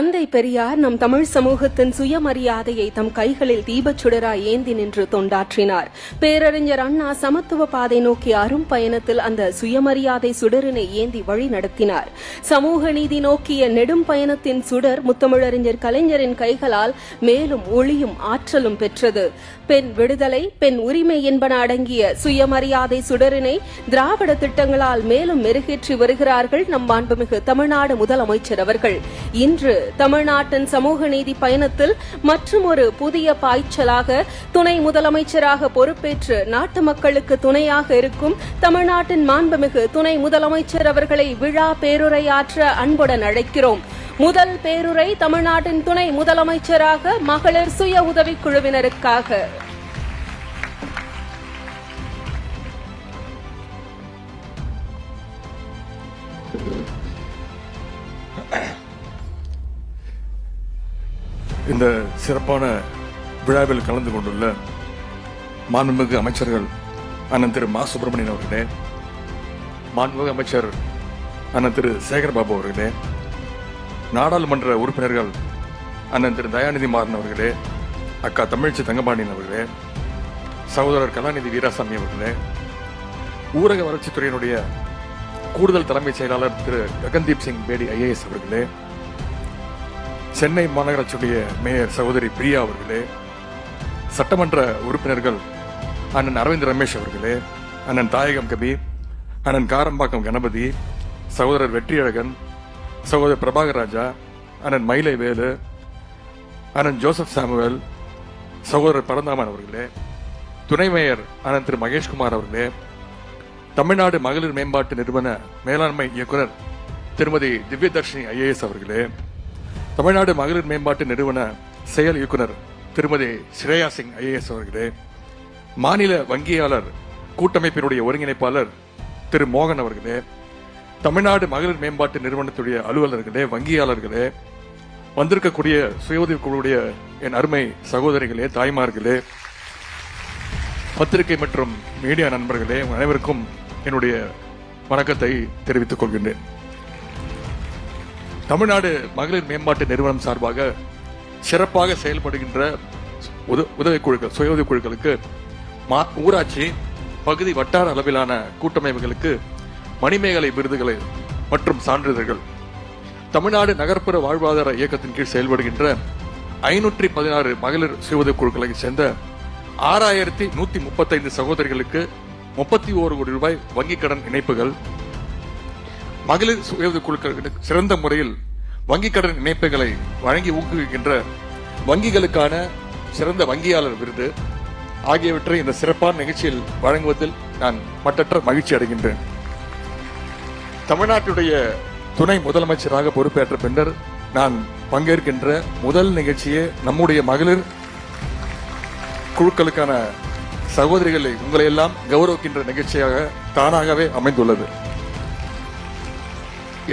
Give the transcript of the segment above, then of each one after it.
தந்தை பெரியார் நம் தமிழ் சமூகத்தின் சுயமரியாதையை தம் கைகளில் தீபச்சுடராய் ஏந்தி நின்று தொண்டாற்றினார். பேரறிஞர் அண்ணா சமத்துவ பாதை நோக்கி அரும் பயணத்தில் அந்த சுயமரியாதை சுடரினை ஏந்தி வழி நடத்தினார். சமூக நீதி நோக்கிய நெடும் பயணத்தின் சுடர் முத்தமிழறிஞர் கலைஞரின் கைகளால் மேலும் ஒளியும் ஆற்றலும் பெற்றது. பெண் விடுதலை பெண் உரிமை என்பன அடங்கிய சுயமரியாதை சுடரினை திராவிட திட்டங்களால் மேலும் மெருகேற்றி வருகிறார்கள் நம் மாண்புமிகு தமிழ்நாடு முதலமைச்சர் அவர்கள். இன்று தமிழ்நாட்டின் சமூக நீதி பயணத்தில் மற்றும் ஒரு புதிய பாய்ச்சலாக துணை முதலமைச்சராக பொறுப்பேற்று நாட்டு மக்களுக்கு துணையாக இருக்கும் தமிழ்நாட்டின் மாண்புமிகு துணை முதலமைச்சர் அவர்களை விழா பேருரையாற்ற அன்புடன் அழைக்கிறோம். முதல் பேருரை தமிழ்நாட்டின் துணை முதலமைச்சராக மகளிர் சுய உதவிக் குழுவினருக்காக இந்த சிறப்பான விழாவில் கலந்து கொண்டுள்ள மாண்புமிகு அமைச்சர்கள் அண்ணன் திரு மா சுப்பிரமணியன் அவர்களே மாண்புமிகு அமைச்சர் அண்ணன் திரு சேகர்பாபு அவர்களே நாடாளுமன்ற உறுப்பினர்கள் அண்ணன் திரு தயாநிதி மாறன் அவர்களே அக்கா தமிழ்ச்சி தங்கபாண்டியன் அவர்களே சகோதரர் கலாநிதி வீராசாமி அவர்களே ஊரக வளர்ச்சித்துறையினுடைய கூடுதல் தலைமைச் செயலாளர் திரு ககன்தீப் சிங் பேடி ஐஏஎஸ் அவர்களே சென்னை மாநகராட்சியுடைய மேயர் சகோதரி பிரியா அவர்களே சட்டமன்ற உறுப்பினர்கள் அண்ணன் அரவிந்த் ரமேஷ் அவர்களே அண்ணன் தாயகம் கபி அண்ணன் காரம்பாக்கம் கணபதி சகோதரர் வெற்றியழகன் சகோதரர் பிரபாகர் ராஜா அண்ணன் மயிலை வேலு அண்ணன் ஜோசப் சாமுவேல் சகோதரர் பரந்தாமன் அவர்களே துணை மேயர் அண்ணன் திரு மகேஷ்குமார் அவர்களே தமிழ்நாடு மகளிர் மேம்பாட்டு நிறுவன மேலாண்மை இயக்குனர் திருமதி திவ்யதர்ஷினி ஐஏஎஸ் அவர்களே தமிழ்நாடு மகளிர் மேம்பாட்டு நிறுவன செயல் இயக்குனர் திருமதி ஸ்ரேயா சிங் ஐஏஎஸ் அவர்களே மாநில வங்கியாளர் கூட்டமைப்பினுடைய ஒருங்கிணைப்பாளர் திரு மோகன் அவர்களே தமிழ்நாடு மகளிர் மேம்பாட்டு நிறுவனத்துடைய அலுவலர்களே வங்கியாளர்களே வந்திருக்கக்கூடிய சுய குழுடைய என் அருமை சகோதரிகளே தாய்மார்களே பத்திரிகை மற்றும் மீடியா நண்பர்களே அனைவருக்கும் என்னுடைய வணக்கத்தை தெரிவித்துக் கொள்கின்றேன். தமிழ்நாடு மகளிர் மேம்பாட்டு நிறுவனம் சார்பாக சிறப்பாக செயல்படுகின்ற உத- உதவிக்குழுக்கள் சுய உதவிக்குழுக்களுக்கு மா- ஊராட்சி பகுதி வட்டார அளவிலான கூட்டமைப்புகளுக்கு மணிமேகலை விருதுகளை மற்றும் சான்றிதழ்கள். தமிழ்நாடு நகர்ப்புற வாழ்வாதார இயக்கத்தின் கீழ் செயல்படுகின்ற ஐநூற்றி பதினாறு மகளிர் சுய உதவிக்குழுக்களை சேர்ந்த ஆறாயிரத்தி நூத்தி முப்பத்தைந்து சகோதரிகளுக்கு முப்பத்தி ஓரு கோடி ரூபாய் வங்கிக் கடன் இணைப்புகள் மகளிர் சுய குழுக்களுக்கு சிறந்த முறையில் வங்கிக் கடன் இணைப்புகளை வழங்கி ஊக்குவிக்கின்ற வங்கிகளுக்கான சிறந்த வங்கியாளர் விருது ஆகியவற்றை இந்த சிறப்பான நிகழ்ச்சியில் வழங்குவதில் நான் மட்டற்ற மகிழ்ச்சி அடைகின்றேன். தமிழ்நாட்டுடைய துணை முதலமைச்சராக பொறுப்பேற்ற பின்னர் நான் பங்கேற்கின்ற முதல் நிகழ்ச்சியே நம்முடைய மகளிர் குழுக்களுக்கான சகோதரிகளை உங்களையெல்லாம் கௌரவிக்கின்ற நிகழ்ச்சியாக தானாகவே அமைந்துள்ளது.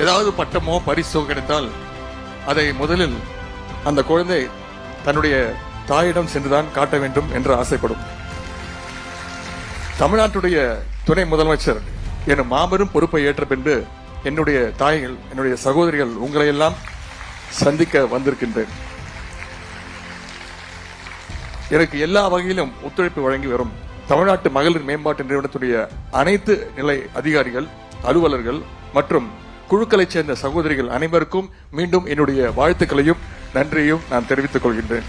ஏதாவது பட்டமோ பரிசோ கிடைத்தால் அதை முதலில் அந்த குழந்தை தன்னுடைய தாயிடம் சென்றுதான் காட்ட வேண்டும் என்று ஆசைப்படும். தமிழ்நாட்டுடைய துணை முதலமைச்சர் என மாபெரும் பொறுப்பை ஏற்ற பின்பு என்னுடைய தாய்கள் என்னுடைய சகோதரிகள் உங்களை எல்லாம் சந்திக்க வந்திருக்கின்றேன். எனக்கு எல்லா வகையிலும் ஒத்துழைப்பு வழங்கி வரும் தமிழ்நாட்டு மகளிர் மேம்பாட்டு நிறுவனத்துடைய அனைத்து நிலை அதிகாரிகள் அலுவலர்கள் மற்றும் குழுக்களைச் சேர்ந்த சகோதரிகள் அனைவருக்கும் மீண்டும் என்னுடைய வாழ்த்துக்களையும் நன்றியையும் நான் தெரிவித்துக் கொள்கின்றேன்.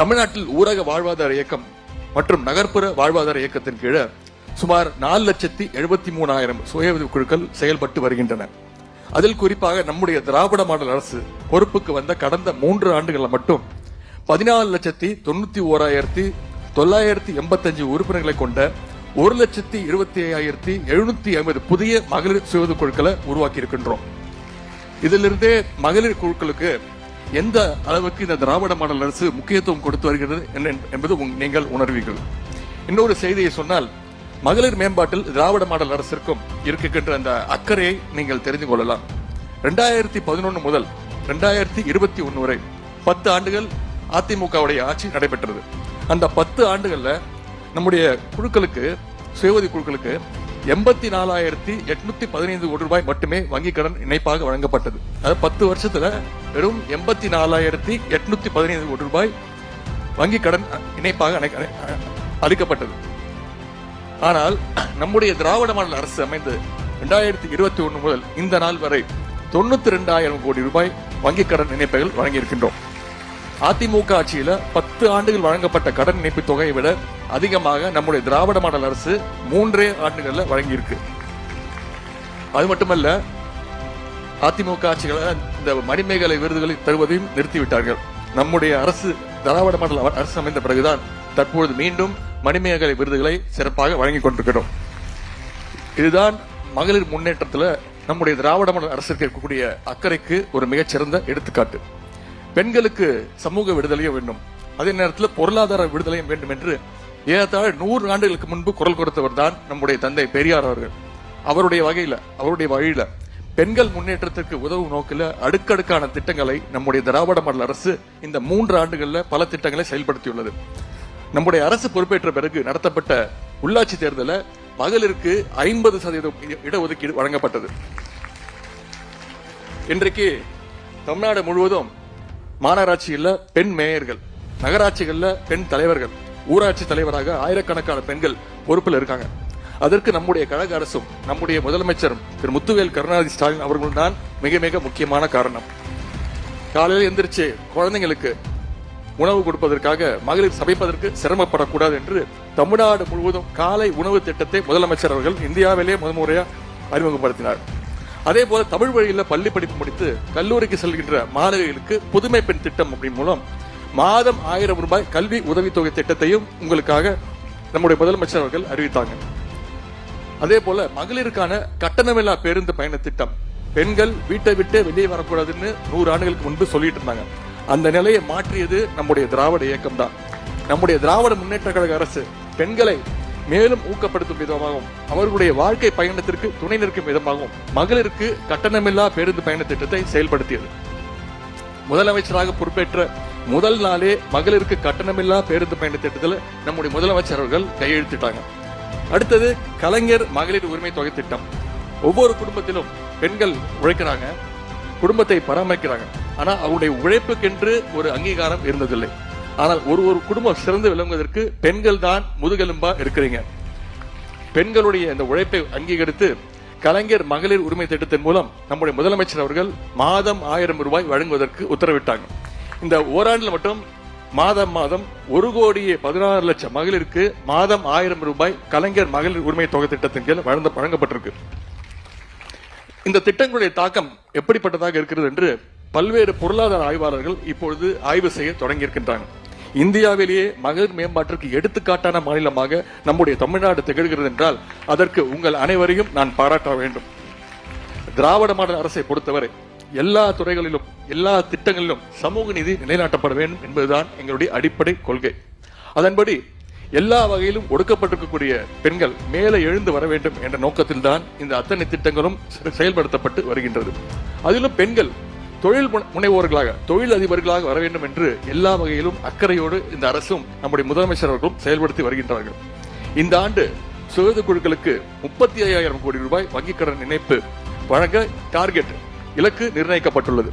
தமிழ்நாட்டில் ஊரக வாழ்வாதார இயக்கம் மற்றும் நகர்ப்புற வாழ்வாதார இயக்கத்தின் கீழே சுமார் நாலு லட்சத்தி எழுபத்தி மூணாயிரம் சுய உதவி குழுக்கள் செயல்பட்டு வருகின்றன. அதில் குறிப்பாக நம்முடைய திராவிட மாடல் அரசு பொறுப்புக்கு வந்த கடந்த மூன்று ஆண்டுகளில் மட்டும் பதினாலு லட்சத்தி தொண்ணூத்தி ஓராயிரத்தி தொள்ளாயிரத்தி எண்பத்தஞ்சு உறுப்பினர்களை கொண்ட ஒரு லட்சத்தி இருபத்தி ஐயாயிரத்தி எழுநூத்தி ஐம்பது புதிய மகளிர் சுய குழுக்களை உருவாக்கி இருக்கின்றோம் இதிலிருந்தே மகளிர் குழுக்களுக்கு எந்த அளவுக்கு இந்த திராவிட மாடல் அரசு முக்கியத்துவம் கொடுத்து வருகிறது என்பது உங்- நீங்கள் உணர்வீர்கள். இன்னொரு செய்தியை சொன்னால் மகளிர் மேம்பாட்டில் திராவிட மாடல் அரசிற்கும் இருக்கின்ற அந்த அக்கறையை நீங்கள் தெரிந்து கொள்ளலாம். ரெண்டாயிரத்தி பதினொன்று முதல் ரெண்டாயிரத்தி இருபத்தி ஒன்று வரை பத்து ஆண்டுகள் அதிமுகவுடைய ஆட்சி நடைபெற்றது. அந்த பத்து ஆண்டுகளில் நம்முடைய குழுக்களுக்கு சுயவதி குழுக்களுக்கு எண்பத்தி நாலாயிரத்தி எட்நூத்தி பதினைந்து கோடி ரூபாய் மட்டுமே வங்கிக் கடன் இணைப்பாக வழங்கப்பட்டது. அதாவது பத்து வருஷத்துல வெறும் எண்பத்தி நாலாயிரத்தி எட்நூத்தி பதினைந்து கோடி ரூபாய் வங்கிக் கடன் இணைப்பாக அளிக்கப்பட்டது. ஆனால் நம்முடைய திராவிட மாடல் அரசு அமைந்து இரண்டாயிரத்தி இருபத்தி ஒண்ணு முதல் இந்த நாள் வரை தொண்ணூத்தி ரெண்டாயிரம் கோடி ரூபாய் வங்கிக் கடன் இணைப்புகள் வழங்கியிருக்கின்றோம். அதிமுக ஆட்சியில பத்து ஆண்டுகள் வழங்கப்பட்ட கடன் இணைப்பு தொகையை விட அதிகமாக நம்முடைய திராவிட மாடல் அரசு மூன்றே ஆண்டுகளில் வழங்கியிருக்கு. அது மட்டுமல்ல அதிமுக ஆட்சிகளை இந்த மணிமேகலை விருதுகளை தருவதையும் நிறுத்திவிட்டார்கள். நம்முடைய அரசு திராவிட மாடல் அரசு அமைந்த பிறகுதான் தற்பொழுது மீண்டும் மணிமேகலை விருதுகளை சிறப்பாக வழங்கிக் கொண்டிருக்கிறோம். இதுதான் மகளிர் முன்னேற்றத்துல நம்முடைய திராவிட மாடல் அரசுக்கு இருக்கக்கூடிய அக்கறைக்கு ஒரு மிகச்சிறந்த எடுத்துக்காட்டு. பெண்களுக்கு சமூக விடுதலையும் வேண்டும். அதே நேரத்தில் பொருளாதார விடுதலையும் வேண்டும் என்று ஏறத்தாழ நூறு ஆண்டுகளுக்கு முன்பு குரல் கொடுத்தவர் தான் நம்முடைய தந்தை பெரியார் அவர்கள். அவருடைய வகையில அவருடைய வழியில பெண்கள் முன்னேற்றத்திற்கு உதவும் நோக்கில அடுக்கடுக்கான திட்டங்களை நம்முடைய திராவிட மாடல் அரசு இந்த மூன்று ஆண்டுகளில் பல திட்டங்களை செயல்படுத்தியுள்ளது. நம்முடைய அரசு பொறுப்பேற்ற பிறகு நடத்தப்பட்ட உள்ளாட்சி தேர்தலில் மகளிருக்கு ஐம்பது சதவீதம் இட- இடஒதுக்கீடு வழங்கப்பட்டது. இன்றைக்கு தமிழ்நாடு முழுவதும் மாநகராட்சியில் பெண் மேயர்கள் நகராட்சிகள்ல பெண் தலைவர்கள் ஊராட்சி தலைவராக ஆயிரக்கணக்கான பெண்கள் பொறுப்பில் இருக்காங்க. அதற்கு நம்முடைய கழக அரசும் நம்முடைய முதலமைச்சரும் திரு முத்துவேல் கருணாநிதி ஸ்டாலின் அவர்களும் தான் மிக மிக முக்கியமான காரணம். காலையில் எந்திரிச்சு குழந்தைங்களுக்கு உணவு கொடுப்பதற்காக மகளிர் சமைப்பதற்கு சிரமப்படக்கூடாது என்று தமிழ்நாடு முழுவதும் காலை உணவு திட்டத்தை முதலமைச்சர் அவர்கள் இந்தியாவிலே முதன்முறையாக அறிமுகப்படுத்தினார். அதே போல தமிழ் வழியில் பள்ளி படிப்பு முடித்து கல்லூரிக்கு செல்கின்ற மாணவிகளுக்கு புதுமை பெண் திட்டம் அப்படின் மூலம் மாதம் ஆயிரம் ரூபாய் கல்வி உதவித்தொகை திட்டத்தையும் உங்களுக்காக நம்முடைய முதலமைச்சர் அவர்கள் அறிவித்தாங்க. அதே போல மகளிருக்கான கட்டணமில்லா பேருந்து பயண திட்டம். பெண்கள் வீட்டை விட்டு வெளியே வரக்கூடாதுன்னு நூறு ஆண்டுகளுக்கு முன்பு சொல்லிட்டு இருந்தாங்க. அந்த நிலையை மாற்றியது நம்முடைய திராவிட இயக்கம் தான். நம்முடைய திராவிட முன்னேற்ற கழக அரசு பெண்களை மேலும் ஊக்கப்படுத்தும் விதமாகவும் அவர்களுடைய வாழ்க்கை பயணத்திற்கு துணை நிற்கும் விதமாகவும் மகளிருக்கு கட்டணமில்லா பேருந்து பயண திட்டத்தை செயல்படுத்தியது. முதலமைச்சராக பொறுப்பேற்ற முதல் நாளே மகளிருக்கு கட்டணமில்லா பேருந்து பயண திட்டத்தில் நம்முடைய முதலமைச்சர் அவர்கள் கையெழுத்திட்டாங்க. அடுத்தது கலைஞர் மகளிர் உரிமை தொகை திட்டம். ஒவ்வொரு குடும்பத்திலும் பெண்கள் உழைக்கிறாங்க குடும்பத்தை பராமரிக்கிறாங்க. ஆனால் அவருடைய உழைப்புக்கென்று ஒரு அங்கீகாரம் இருந்ததில்லை. ஆனால் ஒரு ஒரு குடும்பம் சிறந்து விளங்குவதற்கு பெண்கள் தான் முதுகெலும்பா இருக்கிறீங்க. பெண்களுடைய இந்த உழைப்பை அங்கீகரித்து கலைஞர் மகளிர் உரிமை திட்டத்தின் மூலம் நம்முடைய முதலமைச்சர் அவர்கள் மாதம் ஆயிரம் ரூபாய் வழங்குவதற்கு உத்தரவிட்டாங்க. இந்த ஓராண்டில் மட்டும் மாதம் மாதம் ஒரு கோடியே பதினாறு லட்சம் மகளிருக்கு மாதம் ஆயிரம் ரூபாய் கலைஞர் மகளிர் உரிமை தொகை திட்டத்தின் கீழ் வழங்க வழங்கப்பட்டிருக்கு. இந்த திட்டங்களுடைய தாக்கம் எப்படிப்பட்டதாக இருக்கிறது என்று பல்வேறு பொருளாதார ஆய்வாளர்கள் இப்பொழுது ஆய்வு செய்ய தொடங்கியிருக்கின்றாங்க இந்தியாவிலேயே மகளிர் மேம்பாட்டிற்கு எடுத்துக்காட்டான மாநிலமாக நம்முடைய தமிழ்நாடு திகழ்கிறது என்றால் அதற்கு உங்கள் அனைவரையும் நான் பாராட்ட வேண்டும். திராவிட மாடல் அரசை பொறுத்தவரை எல்லா துறைகளிலும் எல்லா திட்டங்களிலும் சமூக நீதி நிலைநாட்டப்பட வேண்டும் என்பதுதான் எங்களுடைய அடிப்படை கொள்கை. அதன்படி எல்லா வகையிலும் ஒடுக்கப்பட்டிருக்கக்கூடிய பெண்கள் மேலே எழுந்து வர வேண்டும் என்ற நோக்கத்தில் தான் இந்த அத்தனை திட்டங்களும் செயல்படுத்தப்பட்டு வருகின்றது. அதிலும் பெண்கள் தொழில் முன- முனைவோர்களாக தொழில் அதிபர்களாக வர வேண்டும் என்று எல்லா வகையிலும் அக்கறையோடு இந்த அரசும் நம்முடைய முதலமைச்சர் அவர்களும் செயல்படுத்தி வருகின்றார்கள். இந்த ஆண்டு சுயது குழுக்களுக்கு முப்பத்தி ஐயாயிரம் கோடி ரூபாய் வங்கிக் கடன் இணைப்பு வழங்க டார்கெட் இலக்கு நிர்ணயிக்கப்பட்டுள்ளது.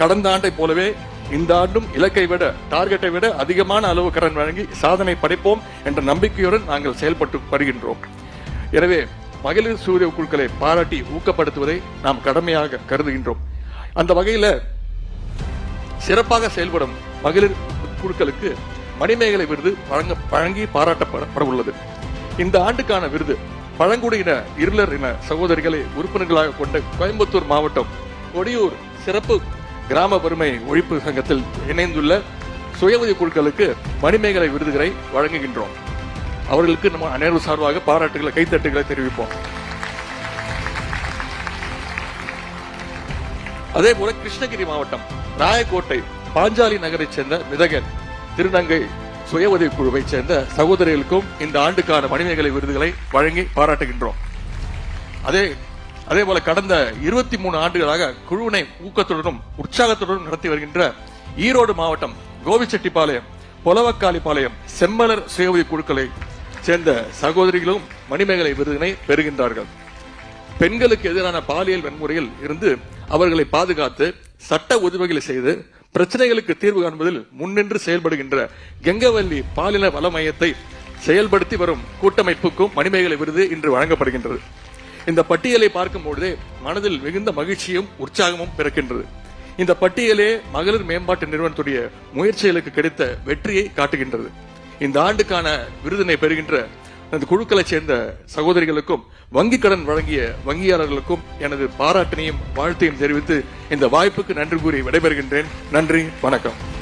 கடந்த ஆண்டை போலவே இந்த ஆண்டும் இலக்கை விட டார்கெட்டை விட அதிகமான அளவு கடன் வழங்கி சாதனை படைப்போம் என்ற நம்பிக்கையுடன் நாங்கள் செயல்பட்டு வருகின்றோம். எனவே மகளிர் சூரிய குழுக்களை பாராட்டி ஊக்கப்படுத்துவதை நாம் கடமையாக கருதுகின்றோம். அந்த வகையில சிறப்பாக செயல்படும் மகளிர் குழுக்களுக்கு மணிமேகலை விருது வழங்க வழங்கி பாராட்டப்பட உள்ளது. இந்த ஆண்டுக்கான விருது பழங்குடியின இருளர் இன சகோதரிகளை உறுப்பினர்களாக கொண்ட கோயம்புத்தூர் மாவட்டம் கொடியூர் சிறப்பு கிராம வறுமை ஒழிப்பு சங்கத்தில் இணைந்துள்ள சுய உதவி குழுக்களுக்கு மணிமேகலை விருதுகளை வழங்குகின்றோம். அவர்களுக்கு நம்ம அனைவரும் சார்பாக பாராட்டுகளை கைத்தட்டுகளை தெரிவிப்போம். அதே போல கிருஷ்ணகிரி மாவட்டம் ராயக்கோட்டை பாஞ்சாலி நகரைச் சேர்ந்த மிதகன் திருநங்கை சுய உதவி குழுவைச் சேர்ந்த சகோதரிகளுக்கும் இந்த ஆண்டுக்கான மணிமேகலை விருதுகளை வழங்கி பாராட்டுகின்றோம். அதே அதே போல கடந்த இருபத்தி மூணு ஆண்டுகளாக குழுவினை ஊக்கத்துடனும் உற்சாகத்துடனும் நடத்தி வருகின்ற ஈரோடு மாவட்டம் கோபிச்செட்டிப்பாளையம் பொலவக்காளிப்பாளையம் செம்மலர் சுய உதவி குழுக்களை சேர்ந்த சகோதரிகளும் மணிமேகலை விருதினை பெறுகின்றார்கள். பெண்களுக்கு எதிரான பாலியல் வன்முறையில் இருந்து அவர்களை பாதுகாத்து சட்ட உதவிகளை செய்து பிரச்சனைகளுக்கு தீர்வு காண்பதில் முன்னின்று செயல்படுகின்ற கெங்கவல்லி பாலின வள மையத்தை செயல்படுத்தி வரும் கூட்டமைப்புக்கும் மணிமேகலை விருது இன்று வழங்கப்படுகின்றது. இந்த பட்டியலை பார்க்கும்பொழுதே மனதில் மிகுந்த மகிழ்ச்சியும் உற்சாகமும் பிறக்கின்றது. இந்த பட்டியலே மகளிர் மேம்பாட்டு நிறுவனத்துடைய முயற்சிகளுக்கு கிடைத்த வெற்றியை காட்டுகின்றது. இந்த ஆண்டுக்கான விருதினை பெறுகின்ற அந்த குழுக்களைச் சேர்ந்த சகோதரிகளுக்கும் வங்கிக் கடன் வழங்கிய வங்கியாளர்களுக்கும் எனது பாராட்டினையும் வாழ்த்தையும் தெரிவித்து இந்த வாய்ப்புக்கு நன்றி கூறி விடைபெறுகின்றேன். நன்றி வணக்கம்.